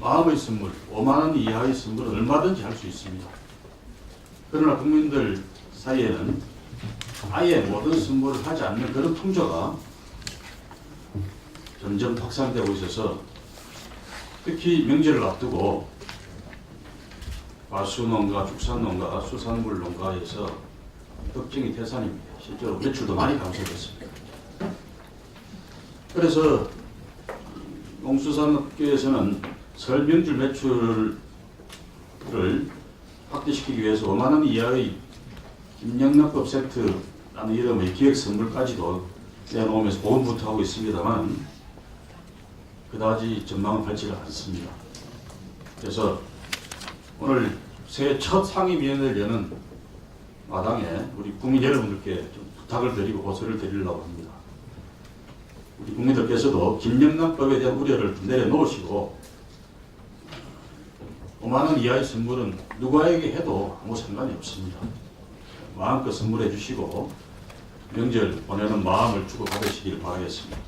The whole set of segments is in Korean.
마음의 선물, 5만 원 이하의 선물은 얼마든지 할 수 있습니다. 그러나 국민들 사이에는 아예 모든 선물을 하지 않는 그런 풍조가 점점 확산되고 있어서 특히 명절을 앞두고 과수농가, 축산농가, 수산물 농가에서 걱정이 태산입니다. 실제로 매출도 많이 감소됐습니다. 그래서 농수산업계에서는 설 명절 매출을 확대시키기 위해서 5만 원 이하의 김영란법 세트라는 이름의 기획 선물까지도 내놓으면서 보험부터 하고 있습니다만 그다지 전망은 밝지가 않습니다. 그래서 오늘 새해 첫 상임위원회를 여는 마당에 우리 국민 여러분들께 좀 부탁을 드리고 호소를 드리려고 합니다. 우리 국민들께서도 김영란법에 대한 우려를 좀 내려놓으시고 5만 원 이하의 선물은 누구에게 해도 아무 상관이 없습니다. 마음껏 선물해 주시고 명절 보내는 마음을 주고 받으시길 바라겠습니다.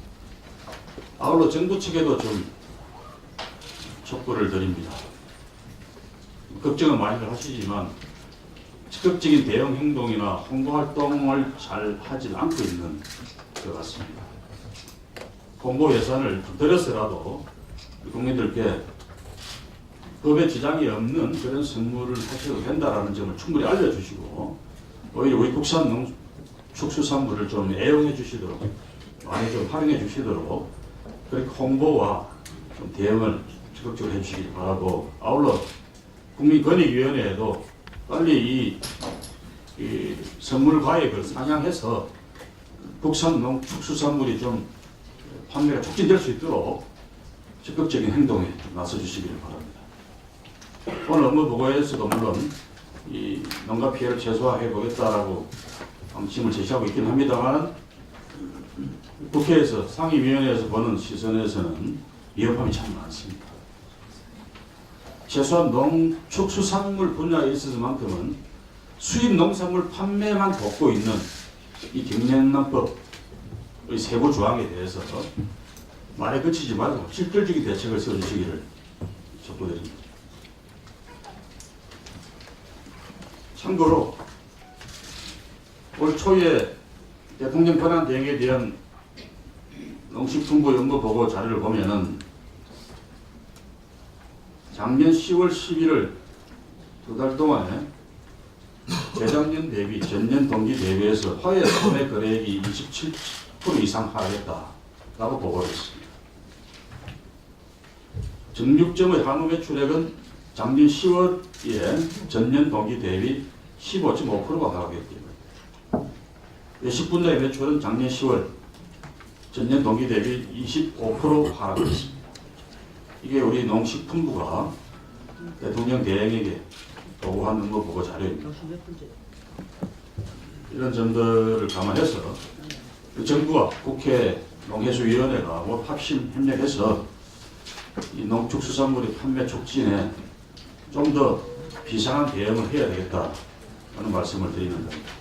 아울러 정부 측에도 좀 촉구를 드립니다. 걱정은 많이들 하시지만 적극적인 대응 행동이나 홍보 활동을 잘 하지 않고 있는 것 같습니다. 홍보 예산을 좀 들여서라도 국민들께 법에 지장이 없는 그런 선물을 하셔도 된다라는 점을 충분히 알려주시고 오히려 우리 국산 농 축수산물을 좀 애용해 주시도록 많이 좀 활용해 주시도록 그렇게 홍보와 좀 대응을 적극적으로 해주시기 바라고 아울러 국민권익위원회에도 빨리 이, 이 선물 가액을 상향해서 국산 농 축수산물이 좀 판매가 촉진될 수 있도록 적극적인 행동에 좀 나서 주시기를 바랍니다. 오늘 업무 보고에서도 물론 이 농가 피해를 최소화해 보겠다라고 방침을 제시하고 있긴 합니다만 국회에서 상임위원회에서 보는 시선에서는 위협함이 참 많습니다. 최소한 농축수산물 분야에 있어서만큼은 수입 농산물 판매만 돕고 있는 이 경영난법의 세부 조항에 대해서 말에 그치지 말고 실질적인 대책을 세워주시기를 촉구드립니다. 참고로 올 초에 대통령 권한 대행에 대한 농식품부 연구 보고 자료를 보면은 작년 10월 11일 두 달 동안에 재작년 대비 전년 동기 대비해서 화훼 소매 거래액이 27% 이상 하락했다라고 보고를 했습니다. 정육점의 한우 매출액은 작년 10월에 전년 동기 대비 15.5%가 하락했습니다. 외식 분야의 매출은 작년 10월 전년 동기 대비 25% 하락했습니다. 이게 우리 농식품부가 대통령 대행에게 보고한 업무 보고 자료입니다. 이런 점들을 감안해서 그 정부와 국회 농해수위원회가 뭐 합심 협력해서 이 농축수산물의 판매 촉진에 좀 더 비상한 대응을 해야 되겠다 하는 말씀을 드리는 겁니다.